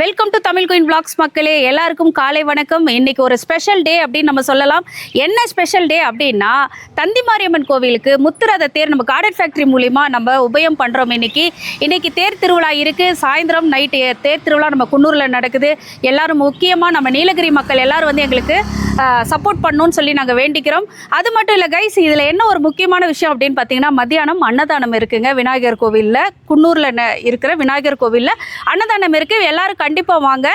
Welcome to Tamil queen blogs மக்களே. எல்லாருக்கும் காலை வணக்கம். இன்னைக்கு ஒரு ஸ்பெஷல் டே அப்படின்னு நம்ம சொல்லலாம். என்ன ஸ்பெஷல் டே அப்படின்னா தந்தி மாரியம்மன் கோவிலுக்கு முத்துரத தேர் நம்ம கார்டன் ஃபேக்ட்ரி மூலிமா நம்ம உபயம் பண்ணுறோம் இன்னைக்கு. இன்னைக்கு தேர் திருவிழா இருக்குது சாயந்தரம் நைட்டு தேர் திருவிழா நம்ம குன்னூரில் நடக்குது. எல்லாரும் முக்கியமாக நம்ம நீலகிரி மக்கள் எல்லாரும் வந்து எங்களுக்கு சப்போர்ட் பண்ணணும்னு சொல்லி நாங்கள் வேண்டிக்கிறோம். அது மட்டும் இல்லை கைஸ் இதில் என்ன ஒரு முக்கியமான விஷயம் அப்படின்னு பார்த்தீங்கன்னா மத்தியானம் அன்னதானம் இருக்குங்க. விநாயகர் கோவிலில் குன்னூரில் இருக்கிற விநாயகர் கோவிலில் அன்னதானம் இருக்குது எல்லோரும் கண்டிப்பாக வாங்க.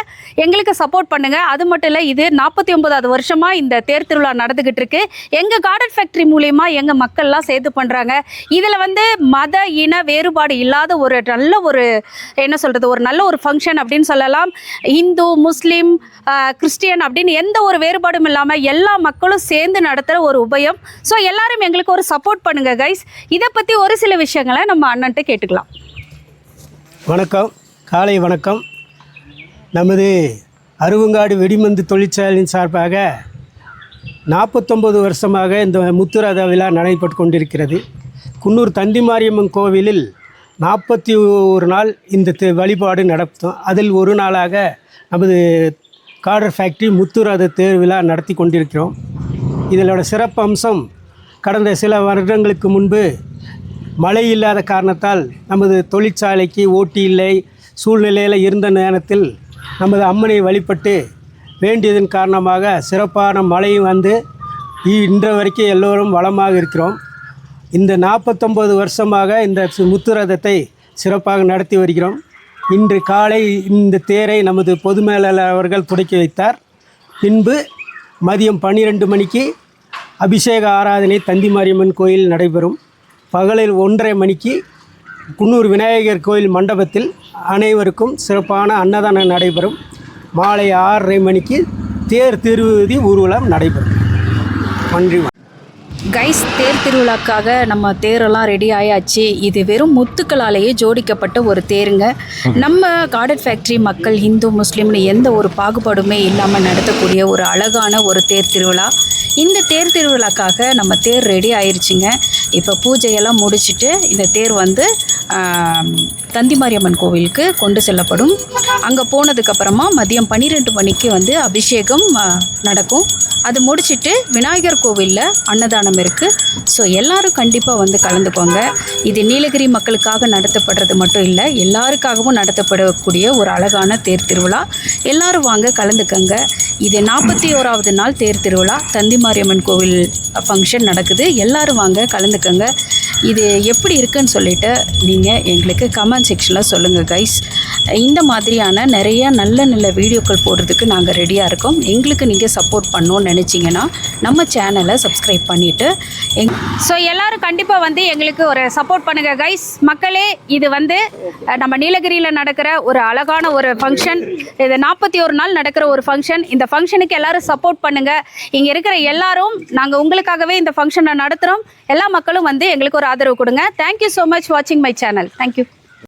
எங்களுக்கு சப்போர்ட் பண்ணுங்கள் அது மட்டும் இல்லை இது நாற்பத்தி ஒன்பதாவது வருஷமாக இந்த தேர் திருவிழா நடந்துக்கிட்டு இருக்கு. எங்கள் கார்டன் ஃபேக்ட்ரி மூலயமா எங்கள் மக்கள்லாம் சேர்த்து பண்ணுறாங்க இதில் வந்து மத இன வேறுபாடு இல்லாத ஒரு நல்ல ஒரு என்ன சொல்கிறது ஒரு நல்ல ஒரு ஃபங்க்ஷன் அப்படின்னு சொல்லலாம். இந்து முஸ்லீம் கிறிஸ்டியன் அப்படின்னு எந்த ஒரு வேறுபாடும் இல்லாமல் எல்லா மக்களும் சேர்ந்து நடத்துகிற ஒரு உபயம். ஸோ எல்லாரும் எங்களுக்கு ஒரு சப்போர்ட் பண்ணுங்கள் கைஸ் இதை பற்றி ஒரு சில விஷயங்களை நம்ம அண்ணன்ட்டு கேட்டுக்கலாம். வணக்கம். காலை வணக்கம். நமது அருவங்காடு வெடிமந்து தொழிற்சாலையின் சார்பாக நாற்பத்தொம்பது வருஷமாக இந்த முத்துரத விழா நடைபெற்று கொண்டிருக்கிறது. குன்னூர் தந்தி மாரியம்மன் கோவிலில் நாற்பத்தி ஒரு நாள் இந்த வழிபாடு நடத்தும். அதில் ஒரு நாளாக நமது கார்டர் ஃபேக்ட்ரி முத்துராத தேர் விழா நடத்தி கொண்டிருக்கிறோம். இதனோட சிறப்பு அம்சம் கடந்த சில வருடங்களுக்கு முன்பு மழை இல்லாத காரணத்தால் நமது தொழிற்சாலைக்கு ஓட்டி இல்லை சூழ்நிலையில் இருந்த நேரத்தில் நமது அம்மனை வழிபட்டு வேண்டியதன் காரணமாக சிறப்பான மழை வந்து இன்று வரைக்கும் எல்லோரும் வளமாக இருக்கிறோம். இந்த நாற்பத்தொம்பது வருஷமாக இந்த சு- சிறப்பாக நடத்தி வருகிறோம். இன்று காலை இந்த தேரை நமது பொது மேலாளர் அவர்கள் துடக்கி வைத்தார். பின்பு மதியம் பன்னிரெண்டு மணிக்கு அபிஷேக ஆராதனை தந்தி மாரியம்மன் கோயில் நடைபெறும். பகலில் ஒன்றரை மணிக்கு குன்னூர் விநாயகர் கோயில் மண்டபத்தில் அனைவருக்கும் சிறப்பான அன்னதானம் நடைபெறும். மாலை ஆறரை மணிக்கு தேர் திருவிதி ஊர்வலம் நடைபெறும். நன்றி கைஸ் தேர் திருவிழாக்காக நம்ம தேரெல்லாம் ரெடி ஆயாச்சு. இது வெறும் முத்துக்களாலேயே ஜோடிக்கப்பட்ட ஒரு தேருங்க. நம்ம கார்டன் ஃபேக்ட்ரி மக்கள் இந்து முஸ்லீம்னு எந்த ஒரு பாகுபாடுமே இல்லாமல் நடத்தக்கூடிய ஒரு அழகான ஒரு தேர் திருவிழா. இந்த தேர் திருவிழாக்காக நம்ம தேர் ரெடி ஆயிருச்சுங்க. இப்போ பூஜையெல்லாம் முடிச்சிட்டு இந்த தேர் வந்து தந்தி மாரியம்மன் கோவிலுக்கு கொண்டு செல்லப்படும். அங்கே போனதுக்கப்புறமா மதியம் பன்னிரெண்டு மணிக்கு வந்து அபிஷேகம் நடக்கும். அது முடிச்சிட்டு விநாயகர் கோவிலில் அன்னதானம் இருக்குது ஸோ எல்லாரும் கண்டிப்பாக வந்து கலந்துக்கோங்க. இது நீலகிரி மக்களுக்காக நடத்தப்படுறது மட்டும் இல்லை எல்லாருக்காகவும் நடத்தப்படக்கூடிய ஒரு அழகான தேர் திருவிழா. எல்லாரும் வாங்க கலந்துக்கங்க. இது நாற்பத்தி ஓராவது நாள் தேர் திருவிழா. தந்தி மாரியம்மன் கோவில் ஃபங்க்ஷன் நடக்குது. எல்லோரும் வாங்க கலந்துக்கங்க. இது எப்படி இருக்குன்னு சொல்லிட்டு நீங்கள் எங்களுக்கு கமெண்ட் செக்ஷனில் சொல்லுங்கள் கைஸ் இந்த மாதிரியான நிறைய நல்ல நல்ல வீடியோக்கள் போடுறதுக்கு நாங்கள் ரெடியாக இருக்கோம். எங்களுக்கு நீங்கள் சப்போர்ட் பண்ணணும்னு நினச்சிங்கன்னா நம்ம சேனலை சப்ஸ்கிரைப் பண்ணிவிட்டு எங் ஸோ எல்லோரும் கண்டிப்பாக வந்து எங்களுக்கு ஒரு சப்போர்ட் பண்ணுங்கள் கைஸ் மக்களே இது வந்து நம்ம நீலகிரியில் நடக்கிற ஒரு அழகான ஒரு ஃபங்க்ஷன் இது நாற்பத்தி ஒரு நாள் நடக்கிற ஒரு ஃபங்க்ஷன் இந்த ஃபங்க்ஷனுக்கு எல்லோரும் சப்போர்ட் பண்ணுங்கள் இங்கே இருக்கிற எல்லாரும் நாங்கள் உங்களுக்காகவே இந்த ஃபங்க்ஷனை நடத்துகிறோம் எல்லா மக்களும் வந்து எங்களுக்கு ஒரு ஆதரவு கொடுங்க. தேங்க்யூ ஸோ மச் வாட்சிங் மை சேனல் தேங்க்யூ